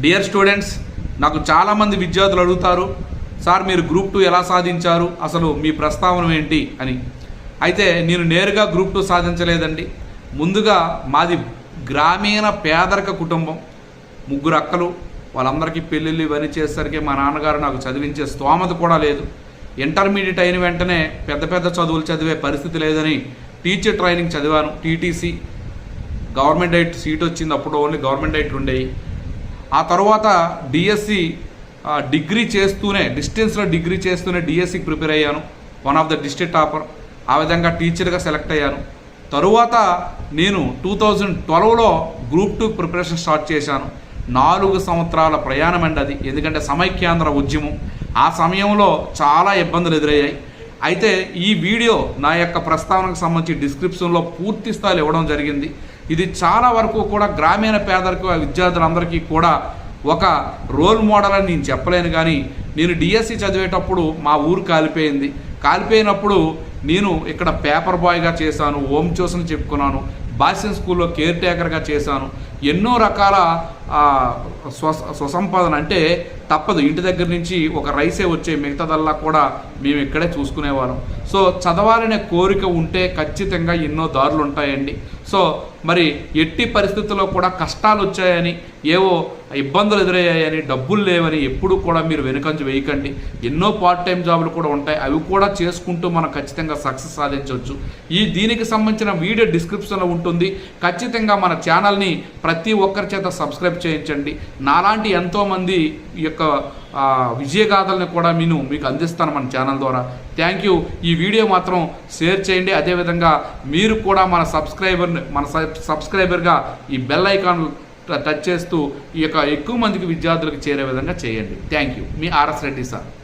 Dear students నాకు చాలామంది విద్యార్థులు అడుగుతారు సార్ మీరు గ్రూప్ టూ ఎలా సాధించారు? అసలు మీ ప్రస్తావన ఏంటి? అని. అయితే నేను నేరుగా గ్రూప్ టూ సాధించలేదండి. ముందుగా మాది గ్రామీణ పేదరిక కుటుంబం. ముగ్గురు అక్కలు వాళ్ళందరికీ పెళ్ళిళ్ళు ఇవన్నీ చేసేసరికి మా నాన్నగారు నాకు చదివించే స్తోమత కూడా లేదు. ఇంటర్మీడియట్ అయిన వెంటనే పెద్ద పెద్ద చదువులు చదివే పరిస్థితి లేదని టీచర్ ట్రైనింగ్ చదివాను టీటీసీ. గవర్నమెంట్ డైట్ సీట్ వచ్చింది అప్పుడు ఓన్లీ గవర్నమెంట్ డైట్లు ఉండేవి ఆ తర్వాత డిఎస్సి డిగ్రీ చేస్తూనే డిస్టెన్స్లో డిగ్రీ చేస్తూనే డిఎస్సికి ప్రిపేర్ అయ్యాను. One of the district topper ఆ విధంగా టీచర్గా సెలెక్ట్ అయ్యాను. తరువాత నేను టూ థౌజండ్ ట్వెల్వ్లో గ్రూప్ టూ ప్రిపరేషన్ స్టార్ట్ చేశాను. నాలుగు సంవత్సరాల ప్రయాణం అండి అది. ఎందుకంటే సమైక్యాంధ్ర ఉద్యమం. ఆ సమయంలో చాలా ఇబ్బందులు ఎదురయ్యాయి. అయితే ఈ వీడియో నా యొక్క ప్రస్తావనకు సంబంధించి డిస్క్రిప్షన్లో పూర్తి స్థాయిలో ఇవ్వడం జరిగింది. ఇది చాలా వరకు కూడా గ్రామీణ పేదరిక విద్యార్థులందరికీ కూడా ఒక రోల్ మోడల్ అని నేను చెప్పలేను కానీ నేను డిఎస్సి చదివేటప్పుడు మా ఊరు కాలిపోయింది. కాలిపోయినప్పుడు నేను ఇక్కడ పేపర్ బాయ్గా చేశాను హోమ్ ట్యూషన్ చెప్పుకున్నాను బాస్యన్ స్కూల్లో కేర్ టేకర్గా చేశాను. ఎన్నో రకాల స్వ స్వసంపాదన అంటే తప్పదు. ఇంటి దగ్గర నుంచి ఒక రైసే వచ్చే మిగతాదల్లా కూడా మేము ఇక్కడే చూసుకునేవాళ్ళం. సో చదవాలనే కోరిక ఉంటే ఖచ్చితంగా ఎన్నో దారులు ఉంటాయండి సో మరి ఎట్టి పరిస్థితుల్లో కూడా కష్టాలు వచ్చాయని ఏవో ఇబ్బందులు ఎదురయ్యాయని డబ్బులు లేవని ఎప్పుడు కూడా మీరు వెనుకంజ వేయకండి. ఎన్నో పార్ట్ టైం జాబులు కూడా ఉంటాయి. అవి కూడా చేసుకుంటూ మనం ఖచ్చితంగా సక్సెస్ సాధించవచ్చు ఈ దీనికి సంబంధించిన వీడియో డిస్క్రిప్షన్లో ఉంటుంది. ఖచ్చితంగా మన ఛానల్ని ప్రతి ఒక్కరి చేత సబ్స్క్రైబ్ చేయించండి. నాలాంటి ఎంతోమంది యొక్క విజయగాథలను కూడా నేను మీకు అందిస్తాను మన ఛానల్ ద్వారా. థ్యాంక్ యూ ఈ వీడియో మాత్రం షేర్ చేయండి. అదేవిధంగా మీరు కూడా మన సబ్స్క్రైబర్ని మన సబ్- సబ్స్క్రైబర్గా ఈ బెల్ ఐకాన్ టచ్ చేస్తూ ఈ యొక్క ఎక్కువ మందికి విద్యార్థులకు చేరే విధంగా చేయండి. థ్యాంక్ యూ మీ ఆర్ఎస్ రెడ్డి సార్.